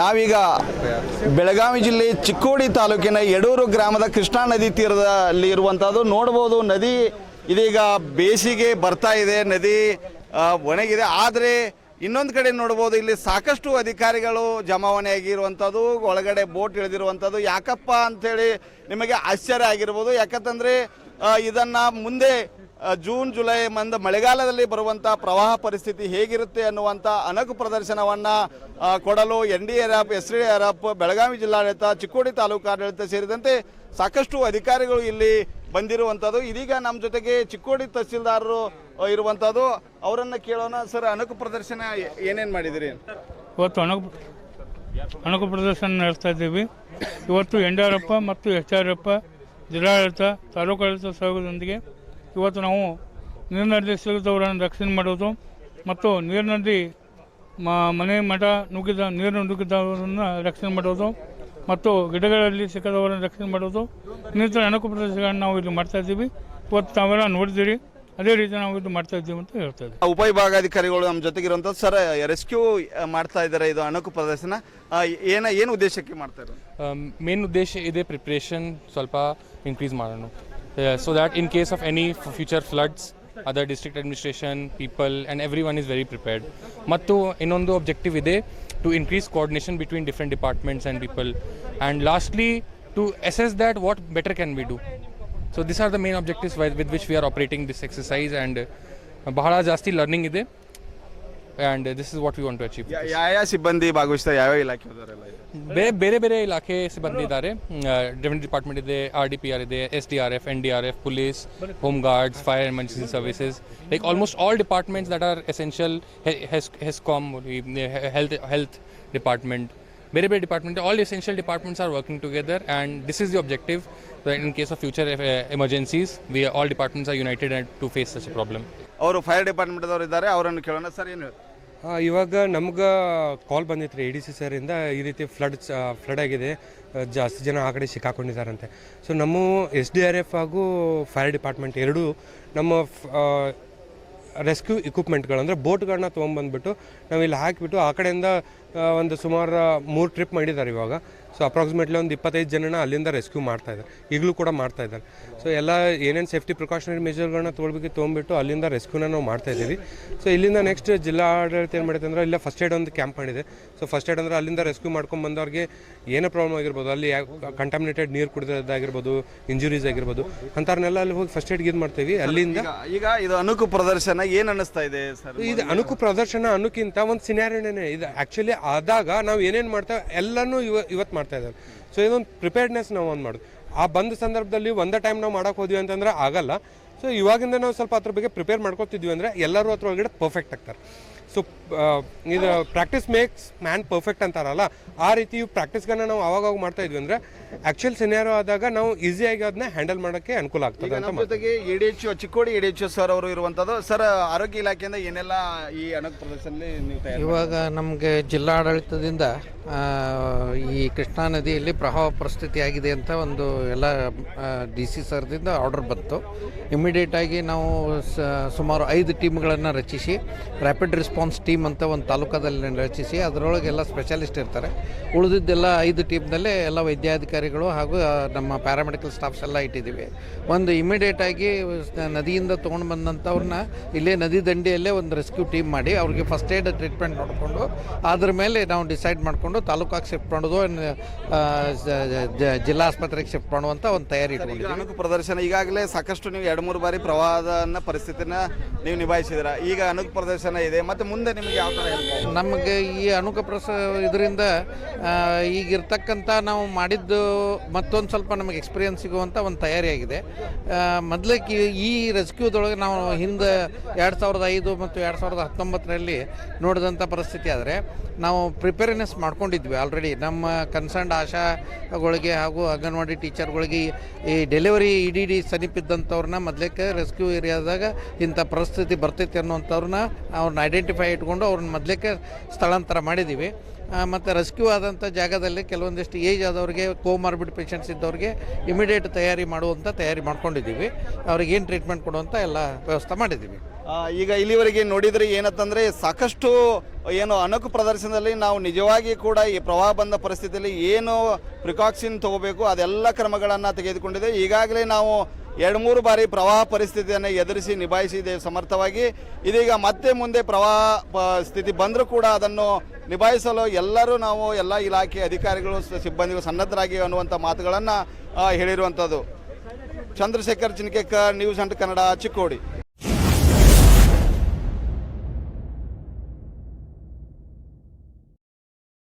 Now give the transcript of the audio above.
ನಾವೀಗ ಬೆಳಗಾವಿ ಜಿಲ್ಲೆ ಚಿಕ್ಕೋಡಿ ತಾಲೂಕಿನ ಯಡೂರು ಗ್ರಾಮದ ಕೃಷ್ಣಾ ನದಿ ತೀರದಲ್ಲಿ ಇರುವಂಥದ್ದು ನೋಡ್ಬೋದು, ನದಿ ಇದೀಗ ಬೇಸಿಗೆ ಬರ್ತಾ ಇದೆ, ನದಿ ಒಣಗಿದೆ. ಆದರೆ ಇನ್ನೊಂದು ಕಡೆ ನೋಡ್ಬೋದು, ಇಲ್ಲಿ ಸಾಕಷ್ಟು ಅಧಿಕಾರಿಗಳು ಜಮಾವಣೆ ಆಗಿರುವಂಥದ್ದು ಒಳಗಡೆ ಬೋಟ್ ಇಳಿದಿರುವಂಥದ್ದು ಯಾಕಪ್ಪ ಅಂಥೇಳಿ ನಿಮಗೆ ಆಶ್ಚರ್ಯ ಆಗಿರ್ಬೋದು. ಯಾಕಂತಂದರೆ ಇದನ್ನು ಮುಂದೆ ಜೂನ್, ಜುಲೈ ಮಂದ ಮಳೆಗಾಲದಲ್ಲಿ ಬರುವಂಥ ಪ್ರವಾಹ ಪರಿಸ್ಥಿತಿ ಹೇಗಿರುತ್ತೆ ಅನ್ನುವಂಥ ಅನಕು ಪ್ರದರ್ಶನವನ್ನು ಕೊಡಲು N D R F S D R F Belagavi ಜಿಲ್ಲಾಡಳಿತ, ಚಿಕ್ಕೋಡಿ ತಾಲೂಕು ಆಡಳಿತ ಸೇರಿದಂತೆ ಸಾಕಷ್ಟು ಅಧಿಕಾರಿಗಳು ಇಲ್ಲಿ ಬಂದಿರುವಂಥದ್ದು ಇದೀಗ ನಮ್ಮ ಜೊತೆಗೆ ಚಿಕ್ಕೋಡಿ ತಹಸೀಲ್ದಾರರು ಇರುವಂಥದ್ದು ಅವರನ್ನು ಕೇಳೋಣ. ಸರ್ ಅಣಕು ಪ್ರದರ್ಶನ ಏನೇನು ಮಾಡಿದಿರಿ? ಇವತ್ತು ಅಣಕು ಅಣಕು ಪ್ರದರ್ಶನ ನಡೆಸ್ತಾ ಇದ್ದೀವಿ. ಇವತ್ತು ಎನ್ ಡಿ ಆರ್ ಎಫ್ ಮತ್ತು ಎಚ್ ಆರ್ ಎಫ್ ಜಿಲ್ಲಾಡಳಿತ ತಾಲೂಕಾಡಳಿತ ಸಹಯೋಗದೊಂದಿಗೆ ಇವತ್ತು ನಾವು ನೀರಿನಲ್ಲಿ ಸಿಗುತ್ತವರನ್ನು ರಕ್ಷಣೆ ಮಾಡೋದು ಮತ್ತು ನೀರಿನಲ್ಲಿ ಮ- ಮನೆ ಮಠ ನುಗ್ಗಿದ ನೀರು ನುಗ್ಗಿದವರನ್ನು ರಕ್ಷಣೆ ಮಾಡೋದು ಮತ್ತು ಗಿಡಗಳಲ್ಲಿ ಸಿಕ್ಕದವರನ್ನು ರಕ್ಷಣೆ ಮಾಡೋದು. ಇನ್ನಿತರ ಅಣಕು ಪ್ರದೇಶಗಳನ್ನು ನಾವು ಇಲ್ಲಿ ಮಾಡ್ತಾ ಇದ್ದೀವಿ. ಇವತ್ತು ತಾವೆಲ್ಲ ನೋಡಿದ್ದೀರಿ. ಅದೇ ರೀತಿ ನಾವು ಇದು ಮಾಡ್ತಾ ಇದ್ದೀವಿ ಅಂತ ಹೇಳ್ತಾ ಇದ್ದೀವಿ. ಉಪವಿಭಾಗಾಧಿಕಾರಿಗಳು ನಮ್ಮ ಜೊತೆಗಿರುವಂಥದ್ದು ಸರ್ ರೆಸ್ಕ್ಯೂ ಮಾಡ್ತಾ ಇದ್ದಾರೆ ಇದು ಅಣಕು ಪ್ರದರ್ಶನ ಏನ ಏನು ಉದ್ದೇಶಕ್ಕೆ ಮಾಡ್ತಾ ಇರೋದು? ಮೇನ್ ಉದ್ದೇಶ ಇದೆ ಪ್ರಿಪ್ರೇಷನ್ ಸ್ವಲ್ಪ ಇನ್ಕ್ರೀಸ್ ಮಾಡೋಣ. So that in case of any future floods, other district administration people and every one is very prepared ಮತ್ತು ಇನ್ನೊಂದು ಒಬ್ಜೆಕ್ಟಿವ್ ಇದೆ to increase coordination between different departments and people and lastly to assess that what better can we do so this are the main objectives with which we are operating this exercise and ಬಹಳ ಜಾಸ್ತಿ learning ಇದೆ and this is what we want to achieve ಯಾವ ಸಿಬ್ಬಂದಿ ಭಾಗವಹಿಸ್ತಾರೆ ಯಾವ್ಯಾವ ಇಲಾಖೆ ಬೇರೆ ಬೇರೆ ಬೇರೆ ಇಲಾಖೆ ಸಿಬ್ಬಂದಿ ಇದ್ದಾರೆ ರೆವೆನ್ಯೂ ಡಿಪಾರ್ಟ್ಮೆಂಟ್ ಇದೆ ಆರ್ ಡಿ ಪಿ ಆರ್ ಇದೆ S D R F N D R F police home guards fire emergency services like almost all departments that are essential HESCOM health health department ಬೇರೆ ಬೇರೆ department all essential departments are working together and this is the objective in case of future emergencies we all departments are united to face such problem ಅವರು fire department ಅವರು ಇದ್ದಾರೆ ಅವರನ್ನು ಕೇಳೋಣ sir ಏನು ಇವಾಗ ನಮ್ಗೆ ಕಾಲ್ ಬಂದಿತ್ತು ರೀ ಎ ಡಿ ಸಿ ಸರಿಂದ ಈ ರೀತಿ ಫ್ಲಡ್ ಫ್ಲಡ್ ಆಗಿದೆ. ಜಾಸ್ತಿ ಜನ ಆ ಕಡೆ ಸಿಕ್ಕಾಕೊಂಡಿದ್ದಾರಂತೆ. ಸೊ ನಮ್ಮ ಎಸ್ ಡಿ ಆರ್ ಎಫ್ ಹಾಗೂ ಫೈರ್ ಡಿಪಾರ್ಟ್ಮೆಂಟ್ ಎರಡೂ ನಮ್ಮ ರೆಸ್ಕ್ಯೂ ಇಕ್ವಿಪ್ಮೆಂಟ್ಗಳು ಅಂದರೆ ಬೋಟ್ಗಳನ್ನ ತೊಗೊಂಬಂದ್ಬಿಟ್ಟು ನಾವು ಇಲ್ಲಿ ಹಾಕಿಬಿಟ್ಟು ಆ ಕಡೆಯಿಂದ ಒಂದು ಸುಮಾರು ಮೂರು ಟ್ರಿಪ್ ಮಾಡಿದ್ದಾರೆ ಇವಾಗ. ಸೊ ಅಪ್ರಾಕ್ಸಿಮೇಟ್ಲಿ ಒಂದು ಇಪ್ಪತ್ತೈದು ಜನನ ಅಲ್ಲಿಂದ ರೆಸ್ಕ್ಯೂ ಮಾಡ್ತಾ ಇದ್ದಾರೆ. ಈಗಲೂ ಕೂಡ ಮಾಡ್ತಾ ಇದ್ದಾರೆ. ಸೊ ಎಲ್ಲ ಏನೇನು ಸೇಫ್ಟಿ ಪ್ರಿಕಾಷನರಿ ಮೆಜರ್ಗಳನ್ನ ತೊಗೊಳ್ಬೇಕು ತೊಗೊಂಡ್ಬಿಟ್ಟು ಅಲ್ಲಿಂದ ರೆಸ್ಕ್ಯೂನ ನಾವು ಮಾಡ್ತಾ ಇದ್ದೀವಿ. ಸೊ ಇಲ್ಲಿಂದ ನೆಕ್ಸ್ಟ್ ಜಿಲ್ಲಾ ಆಡಳಿತ ಏನು ಮಾಡಿದೆ ಅಂದ್ರೆ ಇಲ್ಲ ಫಸ್ಟ್ ಏಡ್ ಒಂದು ಕ್ಯಾಂಪ್ ಮಾಡಿದೆ. ಸೊ ಫಸ್ಟ್ ಏಡ್ ಅಂದರೆ ಅಲ್ಲಿಂದ ರೆಸ್ಕ್ಯೂ ಮಾಡ್ಕೊಂಡು ಬಂದವ್ರಿಗೆ ಏನೇ ಪ್ರಾಬ್ಲಮ್ ಆಗಿರ್ಬೋದು ಅಲ್ಲಿ ಕಂಟಾಮಿನೇಟೆಡ್ ನೀರು ಕುಡಿದಾಗಿರ್ಬೋದು ಇಂಜುರೀಸ್ ಆಗಿರ್ಬೋದು ಅಂಥವ್ರನ್ನೆಲ್ಲ ಅಲ್ಲಿ ಹೋಗಿ ಫಸ್ಟ್ ಏಡ್ಗೆ ಇದು ಮಾಡ್ತೀವಿ. ಅಲ್ಲಿಂದ ಈಗ ಇದು ಅನುಕು ಪ್ರದರ್ಶನ ಏನು ಅನ್ನಿಸ್ತಾ ಇದೆ ಸರ್? ಇದು ಅನುಕು ಪ್ರದರ್ಶನ ಅನ್ನೋಕ್ಕಿಂತ ಒಂದು ಸಿನಾರಿಯೋನೇ ಇದು. ಆ್ಯಕ್ಚುಲಿ ಆದಾಗ ನಾವು ಏನೇನು ಮಾಡ್ತೇವೆ ಎಲ್ಲನೂ ಇವ ಇವತ್ತು ಮಾಡ್ತಾ ಇದ್ದಾರೆ. ಸೊ ಇದೊಂದು ಪ್ರಿಪೇರ್ಡ್ನೆಸ್ ನಾವು ಒಂದು ಮಾಡೋದು. ಆ ಬಂದ ಸಂದರ್ಭದಲ್ಲಿ ಒಂದೇ ಟೈಮ್ ನಾವು ಮಾಡೋಕೆ ಹೋದ್ವಿ ಅಂತಂದ್ರೆ ಆಗಲ್ಲ. ಸೊ ಇವಾಗಿಂದ ನಾವು ಸ್ವಲ್ಪ ಅದ್ರ ಬಗ್ಗೆ ಪ್ರಿಪೇರ್ ಮಾಡ್ಕೊತಿದ್ವಿ ಅಂದರೆ ಎಲ್ಲರೂ ಅದ್ರ ಒಳಗಡೆ ಪರ್ಫೆಕ್ಟ್ ಆಗ್ತಾರೆ. ಸೊ ಇದು ಪ್ರಾಕ್ಟೀಸ್ ಮೇಕ್ಸ್ ಮ್ಯಾನ್ ಪರ್ಫೆಕ್ಟ್ ಅಂತಾರಲ್ಲ ಆ ರೀತಿ ಪ್ರಾಕ್ಟೀಸ್ಗಳನ್ನ ನಾವು ಅವಾಗವಾಗ ಅವಾಗ ಮಾಡ್ತಾ ಇದ್ವಿ ಅಂದರೆ ಆ್ಯಕ್ಚುಯಲ್ ಸಿನಾರೋ ಆದಾಗ ನಾವು ಈಸಿಯಾಗಿ ಅದನ್ನ ಹ್ಯಾಂಡಲ್ ಮಾಡೋಕ್ಕೆ ಅನುಕೂಲ ಆಗ್ತದೆ ಅಂತ ನಮ್ಮ ಜೊತೆಗೆ A D H Chikkodi A D H sir ಅವರು ಇರುವಂಥದ್ದು ಸರ್ ಆರೋಗ್ಯ ಇಲಾಖೆಯಿಂದ ಏನೆಲ್ಲ ಈ ಅಣಕು ಪ್ರದೇಶದಲ್ಲಿ ಇವಾಗ ನಮಗೆ ಜಿಲ್ಲಾಡಳಿತದಿಂದ ಈ ಕೃಷ್ಣಾ ನದಿಯಲ್ಲಿ ಪ್ರವಾಹ ಪರಿಸ್ಥಿತಿ ಆಗಿದೆ ಅಂತ ಒಂದು ಎಲ್ಲ ಡಿ ಸಿ ಸರ್ದಿಂದ ಆರ್ಡರ್ ಬಂತು. ಇಮಿಡಿಯೇಟಾಗಿ ನಾವು ಸ ಸುಮಾರು ಐದು ಟೀಮ್ಗಳನ್ನು ರಚಿಸಿ ರ್ಯಾಪಿಡ್ ರೆಸ್ಪಾನ್ಸ್ ಟೀಮ್ ಅಂತ ಒಂದು ತಾಲೂಕದಲ್ಲಿ ರಚಿಸಿ ಅದರೊಳಗೆ ಎಲ್ಲ ಸ್ಪೆಷಲಿಸ್ಟ್ ಇರ್ತಾರೆ. ಉಳಿದಿದ್ದೆಲ್ಲ ಐದು ಟೀಮ್ನಲ್ಲೇ ಎಲ್ಲ ವೈದ್ಯಾಧಿಕಾರಿಗಳು ಹಾಗೂ ನಮ್ಮ ಪ್ಯಾರಾಮೆಡಿಕಲ್ ಸ್ಟಾಫ್ಸ್ ಎಲ್ಲ ಇಟ್ಟಿದ್ದೀವಿ. ಒಂದು ಇಮಿಡಿಯೇಟಾಗಿ ನದಿಯಿಂದ ತೊಗೊಂಡು ಬಂದಂಥವ್ರನ್ನ ಇಲ್ಲೇ ನದಿ ದಂಡೆಯಲ್ಲೇ ಒಂದು ರೆಸ್ಕ್ಯೂ ಟೀಮ್ ಮಾಡಿ ಅವ್ರಿಗೆ ಫಸ್ಟ್ ಏಡ್ ಟ್ರೀಟ್ಮೆಂಟ್ ನೋಡಿಕೊಂಡು ಅದ್ರ ಮೇಲೆ ನಾವು ಡಿಸೈಡ್ ಮಾಡಿಕೊಂಡು ತಾಲೂಕಾಗಿ ಶಿಫ್ಟ್ ಮಾಡೋದು ಜಿಲ್ಲಾ ಆಸ್ಪತ್ರೆಗೆ ಶಿಫ್ಟ್ ಮಾಡುವಂಥ ಒಂದು ತಯಾರಿ ಇಟ್ಕೊಂಡಿದ್ದೀವಿ. ಪ್ರದರ್ಶನ ಈಗಾಗಲೇ ಸಾಕಷ್ಟು ನೀವು ಎರಡು ಮೂರು ಬಾರಿ ಪ್ರವಾಹದ ಪರಿಸ್ಥಿತಿನ ನೀವು ನಿಭಾಯಿಸಿದ್ರ ಈಗ ಅನುಕ್ ಪ್ರದರ್ಶನ ಇದೆ ಮತ್ತೆ ಮುಂದೆ ನಿಮಗೆ ಯಾವ ಥರ? ನಮಗೆ ಈ ಅಣುಕ ಪ್ರಸ ಇದರಿಂದ ಈಗಿರ್ತಕ್ಕಂಥ ನಾವು ಮಾಡಿದ್ದು ಮತ್ತೊಂದು ಸ್ವಲ್ಪ ನಮಗೆ ಎಕ್ಸ್ಪೀರಿಯನ್ಸ್ ಸಿಗುವಂಥ ಒಂದು ತಯಾರಿಯಾಗಿದೆ ಮೊದಲಕ್ಕೆ ಈ ರೆಸ್ಕ್ಯೂದೊಳಗೆ ನಾವು ಹಿಂದೆ ಎರಡು ಸಾವಿರದ ಐದು ಮತ್ತು ಎರಡು ಸಾವಿರದ ಹತ್ತೊಂಬತ್ತರಲ್ಲಿ ನೋಡಿದಂಥ ಪರಿಸ್ಥಿತಿ ಆದರೆ ನಾವು ಪ್ರಿಪೇರ್ನೆಸ್ ಮಾಡ್ಕೊಂಡಿದ್ವಿ ಆಲ್ರೆಡಿ ನಮ್ಮ ಕನ್ಸರ್ನ್ಡ್ ಆಶಾಗಳಿಗೆ ಹಾಗೂ ಅಂಗನವಾಡಿ ಟೀಚರ್ಗಳಿಗೆ ಈ ಡೆಲಿವರಿ ಇ ಡಿ ಡಿ ಸಮೀಪಿದ್ದಂಥವ್ರನ್ನ ಮೊದಲಕ್ಕೆ ರೆಸ್ಕ್ಯೂ ಏರಿಯಾದಾಗ ಇಂಥ ಪರಿಸ್ಥಿತಿ ಬರ್ತೈತಿ ಅನ್ನೋಂಥವ್ರನ್ನ ಅವ್ರನ್ನ ಐಡೆಂಟಿಫೈ ಇಟ್ಕೊಂಡು ಅವ್ರನ್ನ ಮೊದಲಕ್ಕೆ ಸ್ಥಳಾಂತರ ಮಾಡಿದ್ದೀವಿ ಮತ್ತು ರೆಸ್ಕ್ಯೂ ಆದಂಥ ಜಾಗದಲ್ಲಿ ಕೆಲವೊಂದಿಷ್ಟು ಏಜ್ ಆದವ್ರಿಗೆ ಕೋಮಾರ್ಬಿಡ್ ಪೇಷಂಟ್ಸ್ ಇದ್ದವ್ರಿಗೆ ಇಮಿಡಿಯೇಟ್ ತಯಾರಿ ಮಾಡುವಂಥ ತಯಾರಿ ಮಾಡ್ಕೊಂಡಿದ್ದೀವಿ. ಅವ್ರಿಗೆ ಏನು ಟ್ರೀಟ್ಮೆಂಟ್ ಕೊಡುವಂಥ ಎಲ್ಲ ವ್ಯವಸ್ಥೆ ಮಾಡಿದ್ದೀವಿ. ಈಗ ಇಲ್ಲಿವರೆಗೆ ನೋಡಿದರೆ ಏನಂತಂದ್ರೆ ಸಾಕಷ್ಟು ಏನು ಅನಕು ಪ್ರದರ್ಶನದಲ್ಲಿ ನಾವು ನಿಜವಾಗಿ ಕೂಡ ಈ ಪ್ರವಾಹ ಬಂದ ಪರಿಸ್ಥಿತಿಯಲ್ಲಿ ಏನು ಪ್ರಿಕಾಕ್ಷನ್ ತಗೋಬೇಕು ಅದೆಲ್ಲ ಕ್ರಮಗಳನ್ನು ತೆಗೆದುಕೊಂಡಿದೆ. ಈಗಾಗಲೇ ನಾವು ಎರಡು ಮೂರು ಬಾರಿ ಪ್ರವಾಹ ಪರಿಸ್ಥಿತಿಯನ್ನು ಎದುರಿಸಿ ನಿಭಾಯಿಸಿದೆ ಸಮರ್ಥವಾಗಿ. ಇದೀಗ ಮತ್ತೆ ಮುಂದೆ ಪ್ರವಾಹ ಸ್ಥಿತಿ ಬಂದರೂ ಕೂಡ ಅದನ್ನು ನಿಭಾಯಿಸಲು ಎಲ್ಲರೂ ನಾವು ಎಲ್ಲ ಇಲಾಖೆ ಅಧಿಕಾರಿಗಳು ಸಿಬ್ಬಂದಿಗಳು ಸನ್ನದ್ಧರಾಗಿ ಅನ್ನುವಂಥ ಮಾತುಗಳನ್ನು ಹೇಳಿರುವಂಥದ್ದು. Chandrashekhar Chinkekar, news and Kannada, Chikkodi.